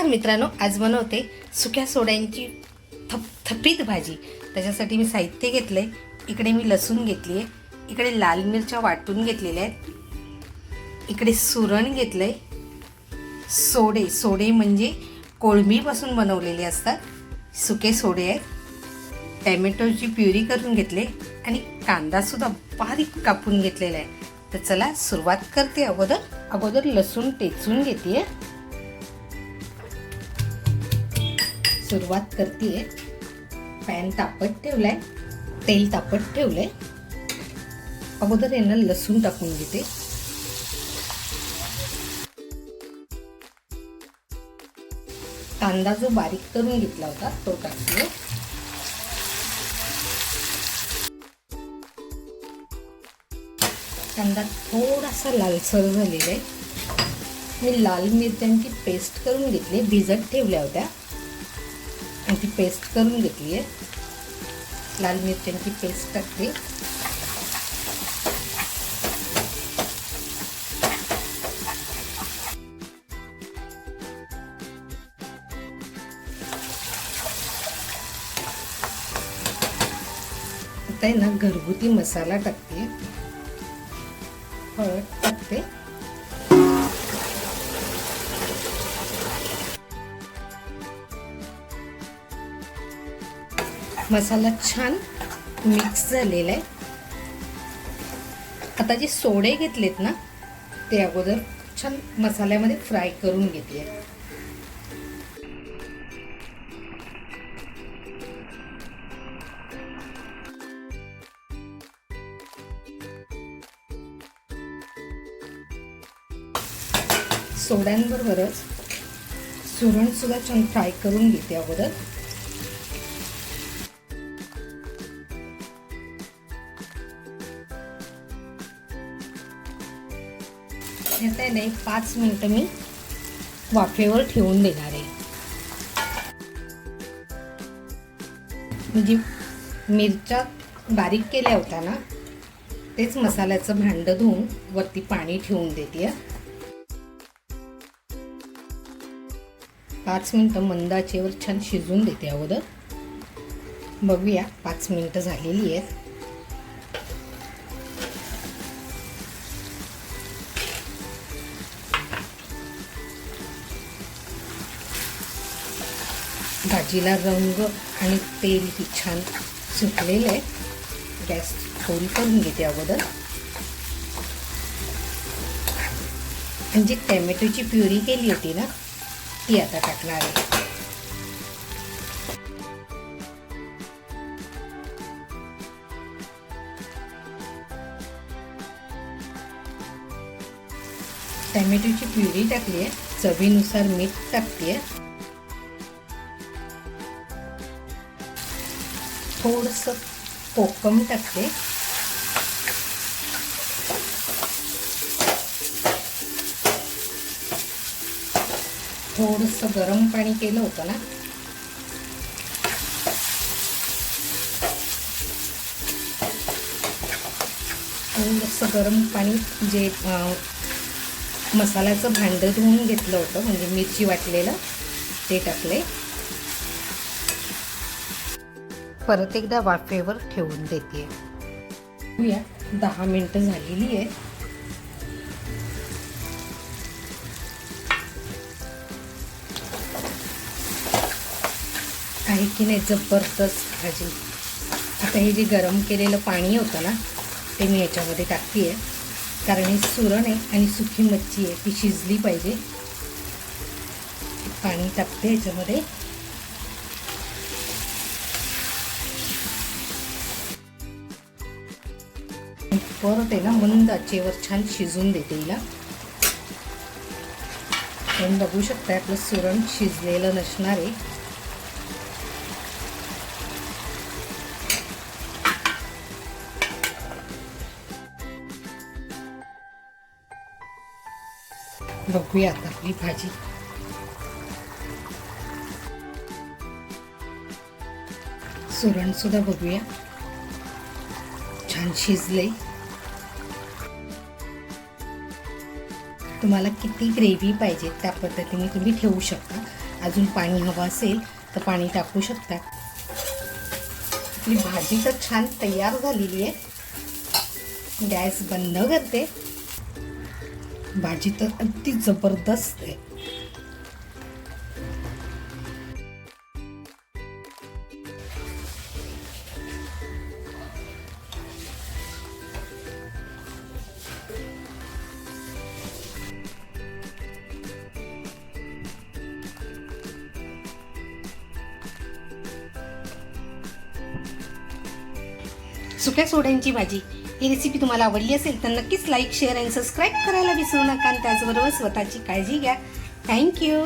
नमस्कार मित्रांनो आज बनवते सुक्या सोड्यांची थपथपीत भाजी. त्याच्यासाठी मी साहित्य घेतलं आहे इकडे मी लसूण घेतली आहे इकडे लाल मिरच्या वाटून घेतलेल्या आहेत. इकडे सुरण घेतलं आहे सोडे सोडे म्हणजे कोळंबीपासून बनवलेले असतात. सुके सोडे आहेत. टॅमॅटोची प्युरी करून घेतले आणि कांदासुद्धा बारीक कापून घेतलेला आहे. तर चला सुरुवात करते अगोदर. अगोदर लसूण टेचून घेते. आहे सुरुवात करते पॅन तापत ठेवलाय तेल तापत ठेवलंय. अगोदर यांना लसूण टाकून घेते. कांदा जो बारीक करून घेतला होता तो टाकतो कांदा थोडासा लालसर झालेला आहे. मी लाल मिरच्यांची पेस्ट करून घेतली भिजत ठेवल्या होत्या. आणि ती पेस्ट करून घेतली आहे. लाल मिरच्यांची पेस्ट टाकते आता आहे ना घरगुती मसाला टाकते. हळद टाकते. मसाला छान मिक्स झालेला आहे. आता जे सोडे घेतलेत ना ते अगोदर छान मसाल्यामध्ये फ्राय करून घेते सोड्यांबरोबरच सुरणसुद्धा छान फ्राय करून घेते अगोदर. आता नाही पाच मिनटं मी वाफेवर ठेवून देणार आहे. म्हणजे मिरच्या बारीक केल्या होत्या ना तेच मसाल्याचं भांडं धुवून वरती पाणी ठेवून देते पाच मिनटं मंदाचेवर छान शिजून देते अगोदर. बघूया पाच मिनटं झालेली आहेत. भाजीला रंग आणि तेल ही छान सुटलेलं. आहे गॅस थोडी करून घेते अगोदर. म्हणजे आणि जी टॅमॅटोची प्युरी केली होती ना ती आता टाकणार आहे. टॅमॅटोची प्युरी टाकली आहे. चवीनुसार मीठ टाकते आहे. थोडस कोकम टाकते. थोडस गरम पाणी केलं होतं ना. थोडंसं गरम पाणी जे मसाल्याचं भांडं धुवून घेतलं होतं म्हणजे मिरची वाटलेलं ते टाकले. परत एकदा वाफेवर ठेवून देते. या दहा मिनटं झालेली आहे आहे की नाही जबरदस्त भाजी. आता हे जे गरम केलेलं पाणी होतं ना ते मी याच्यामध्ये टाकते आहे कारण हे सुरण आहे आणि सुकी मच्छी आहे ती शिजली पाहिजे. पाणी टाकते याच्यामध्ये. परत आहे ना मंद आचेवर छान शिजून देते हिला. आपण बघू शकता आपलं सुरण शिजलेलं नसणार आहे. बघूया आता आपली भाजी. सुरण सुद्धा बघूया. छान शिजले तुम्हाला किती ग्रेव्ही पाहिजे त्या पद्धतीने तुम्ही ठेवू शकता. अजून पाणी हवं असेल तर पाणी टाकू शकता. आपली भाजी तर छान तयार झालेली आहे. गॅस बंद करते. भाजी तर अगदी जबरदस्त आहे. सुक्या सोड्यांची भाजी. ही रेसिपी तुम्हाला आवडली असेल तर नक्कीच लाईक शेअर आणि सबस्क्राईब करायला विसरू नका. आणि त्याचबरोबर स्वतःची काळजी घ्या. थँक्यू